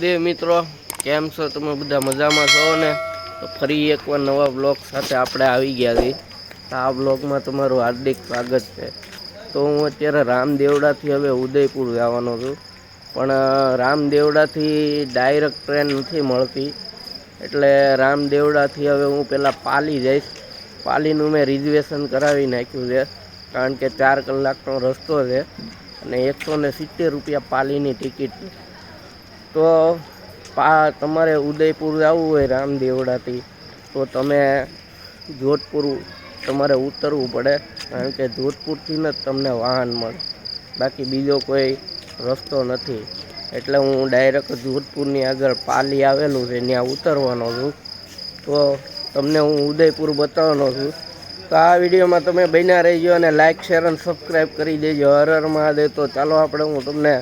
મહાદેવ મિત્રો, કેમ છો? તમે બધા મજામાં છો ને? તો ફરી એકવાર નવા બ્લોગ સાથે આપણે આવી ગયા છીએ. તો આ બ્લોગમાં તમારું હાર્દિક સ્વાગત છે. તો હું અત્યારે રામદેવડાથી હવે ઉદયપુર જવાનો છું. પણ રામદેવડાથી ડાયરેક્ટ ટ્રેન નથી મળતી. એટલે રામદેવડાથી હવે હું પહેલાં પાલી જઈશ. પાલીનું મેં રિઝર્વેશન કરાવી નાખ્યું છે. કારણ કે ચાર કલાકનો રસ્તો છે. અને એકસો ને સિત્તેર રૂપિયા પાલીની ટિકિટ તો પા તમારે ઉદયપુર જવું હોય રામદેવડાથી, તો તમે જોધપુર તમારે ઉતરવું પડે, કારણ કે જોધપુરથી જ તમને વાહન મળે. બાકી બીજો કોઈ રસ્તો નથી. એટલે હું ડાયરેક્ટ જોધપુરની આગળ પાલી આવેલું છે, ત્યાં ઉતરવાનો છું. તો તમને હું ઉદયપુર બતાવવાનો છું. તો આ વિડીયોમાં તમે બન્યા રહીજો અને લાઇક શેર અને સબસ્ક્રાઈબ કરી દેજો. હર દે તો ચાલો આપણે હું તમને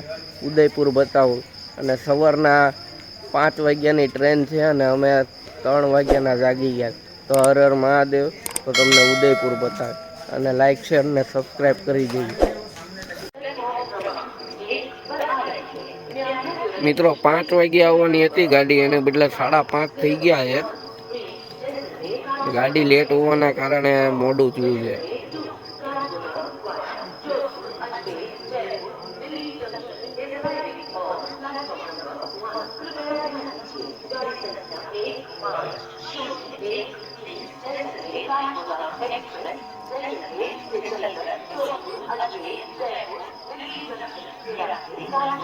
ઉદયપુર બતાવું. અને સવારના પાંચ વાગ્યાની ટ્રેન છે અને અમે ત્રણ વાગ્યાના જાગી ગયા. તો હર હર મહાદેવ, તો તમને ઉદયપુર બતાવે. અને લાઇક શેર અને સબસ્ક્રાઈબ કરી દેજો. મિત્રો, પાંચ વાગે આવવાની હતી ગાડી એને બદલે સાડા પાંચ થઈ ગયા છે. ગાડી લેટ હોવાના કારણે મોડું થયું છે.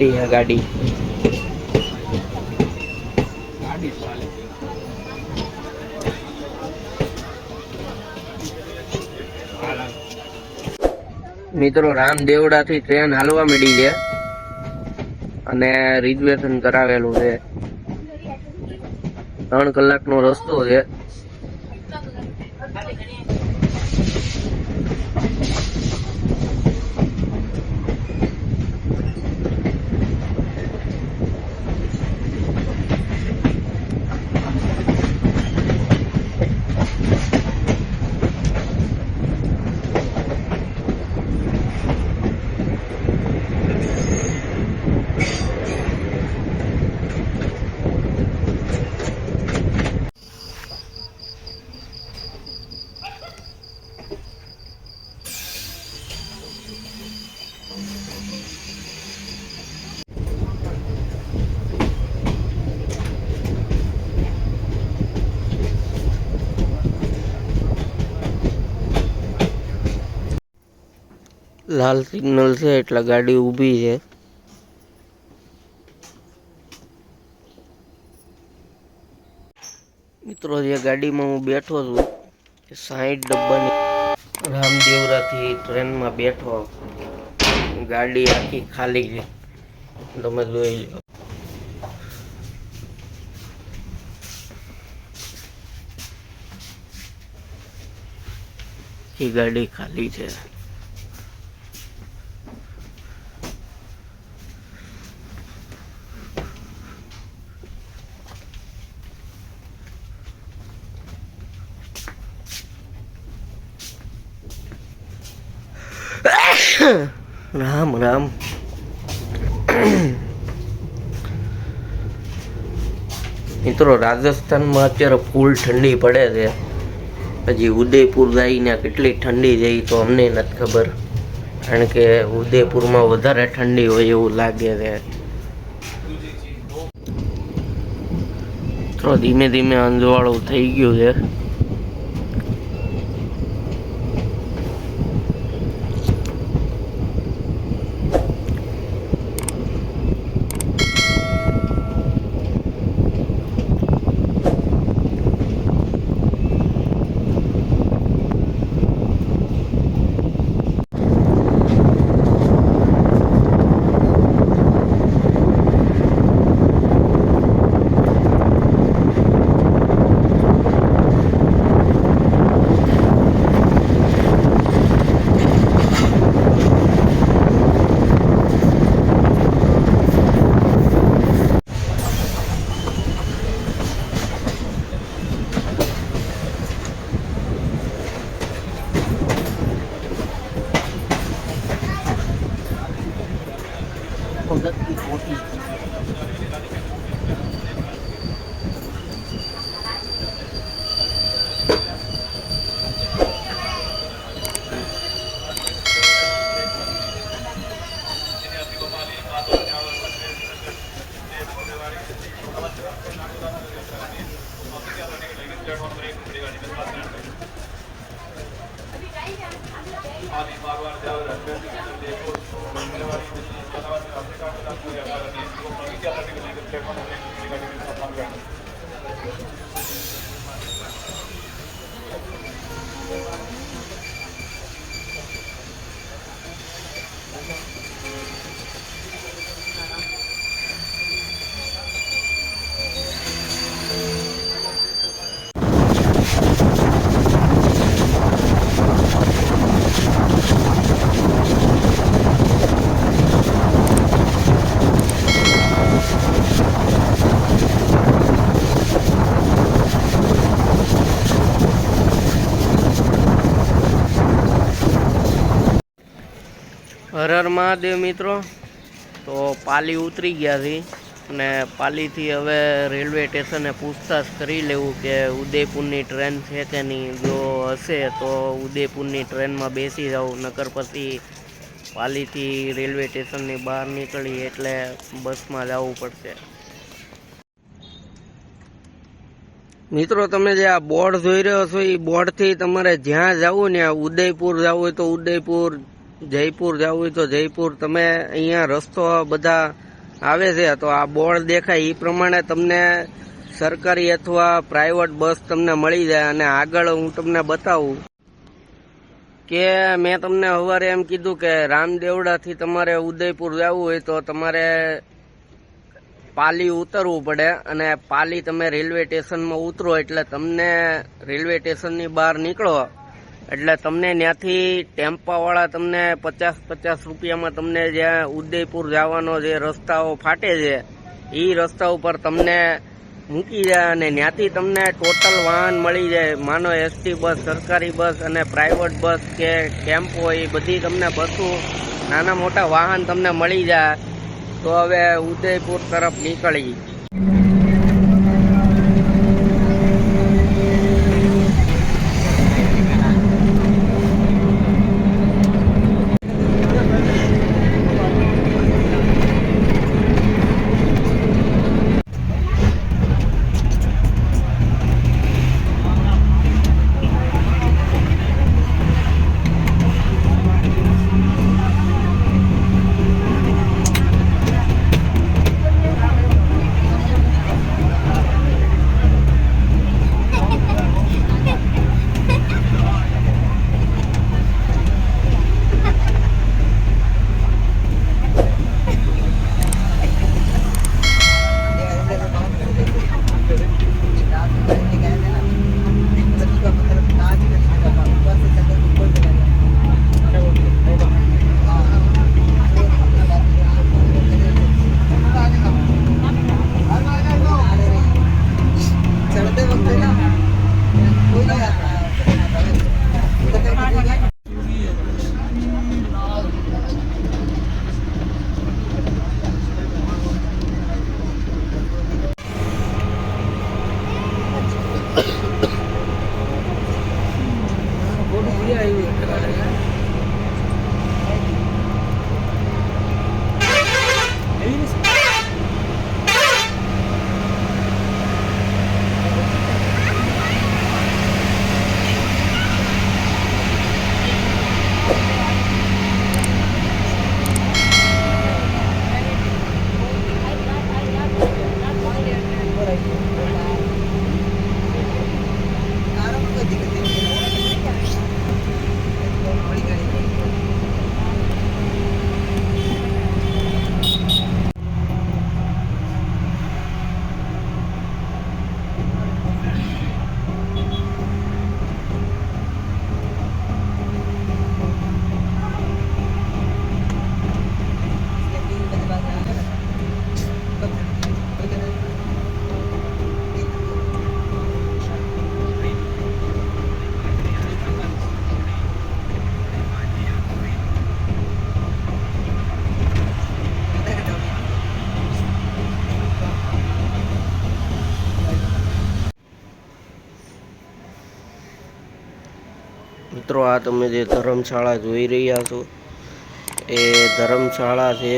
ખાલી છે ગાડી. મિત્રો, રામદેવડાથી ટ્રેન હાલવા મળી છે અને રિઝર્વેશન કરાવેલું છે. ત્રણ કલાકનો રસ્તો છે. લાલ સિગ્નલ છે, એટલે ગાડી ઊભી છે. મિત્રો, જે ગાડીમાં હું બેઠો છું, એ સાહીઠ ડબ્બાની રામદેવરાથી ટ્રેનમાં બેઠો. ગાડી આખી ખાલી છે. તમે જોઈ લો. એ ગાડી ખાલી છે. રામ રામ. મિત્રો, રાજસ્થાનમાં અત્યારે ફૂલ ઠંડી પડે છે. હજી ઉદયપુર જઈને કેટલી ઠંડી જઈ તો અમને નથી ખબર. કારણ કે ઉદયપુરમાં વધારે ઠંડી હોય એવું લાગે છે. મિત્રો, ધીમે ધીમે અંજવાળું થઈ ગયું છે. મહાદેવ મિત્રો. તો પાલી ઉતરી ગયા છે અને પાલીથી હવે રેલવે સ્ટેશને પૂછતાછ કરી લેવું કે ઉદયપુરની ટ્રેન છે કે નહીં. જો હશે તો ઉદયપુરની ટ્રેનમાં બેસી જાઉં, નકર પછી પાલીથી રેલવે સ્ટેશનની બહાર નીકળી એટલે બસમાં જવું પડશે. મિત્રો, તમે જે આ બોર્ડ જોઈ રહ્યો છો એ બોર્ડથી તમારે જ્યાં જવું ને ઉદયપુર જવું હોય તો ઉદયપુર જયપુર જવું હોય તો જયપુર. તમે અહીંયા રસ્તો બધા આવે છે, તો આ બોર્ડ દેખાય એ પ્રમાણે તમને સરકારી અથવા પ્રાઇવેટ બસ તમને મળી જાય, અને આગળ હું તમને બતાવું કે મેં તમને સવારે એમ કીધું કે રામદેવડાથી તમારે ઉદયપુર જવું હોય તો તમારે પાલી ઉતરવું પડે, અને પાલી તમે રેલવે સ્ટેશનમાં ઉતરો એટલે તમને રેલવે સ્ટેશનની બહાર નીકળો. એટલે તમને ત્યાંથી ટેમ્પાવાળા તમને પચાસ પચાસ રૂપિયામાં તમને જ્યાં ઉદયપુર જવાનો જે રસ્તાઓ ફાટે છે એ રસ્તા ઉપર તમને મૂકી જાય અને ત્યાંથી તમને ટોટલ વાહન મળી જાય. માનો એસટી બસ, સરકારી બસ અને પ્રાઇવેટ બસ કે ટેમ્પો એ બધી તમને બસો નાના મોટા વાહન તમને મળી જાય. તો હવે ઉદયપુર તરફ નીકળી. Peace. મિત્રો, આ તમે જે ધર્મશાળા જોઈ રહ્યા છો, એ ધર્મશાળા છે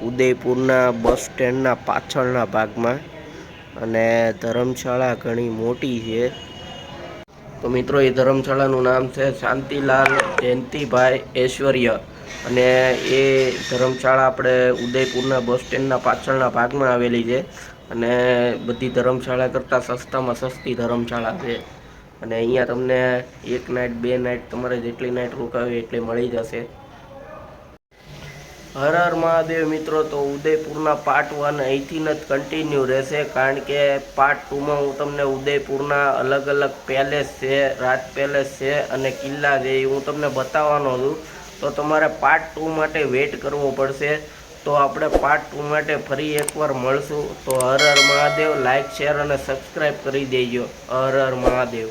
ઉદયપુરના બસ સ્ટેન્ડના પાછળના ભાગમાં અને ધર્મશાળા ઘણી મોટી છે. તો મિત્રો, એ ધર્મશાળાનું નામ છે શાંતિલાલ જયંતિભાઈ ઐશ્વર્ય અને એ ધર્મશાળા આપણે ઉદયપુરના બસ સ્ટેન્ડના પાછળના ભાગમાં આવેલી છે અને બધી ધર્મશાળા કરતાં સસ્તામાં સસ્તી ધર્મશાળા છે. અને અહીંયા તમને એક નાઇટ બે નાઇટ તમારે જેટલી નાઇટ રોકાવી એટલી મળી જશે. હર હર મહાદેવ મિત્રો, તો ઉદયપુરના પાર્ટ વન અહીંથી જ કન્ટિન્યુ રહેશે, કારણ કે પાર્ટ ટુમાં હું તમને ઉદયપુરના અલગ અલગ પેલેસ છે, રાજ પેલેસ છે અને કિલ્લા છે, એ હું તમને બતાવવાનો છું. તો તમારે પાર્ટ ટુ માટે વેઇટ કરવો પડશે. તો આપણે પાર્ટ ટુ માટે ફરી એકવાર મળશું. તો હર હર મહાદેવ લાઇક શેર અને સબસ્ક્રાઈબ કરી દેજો. હર હર મહાદેવ.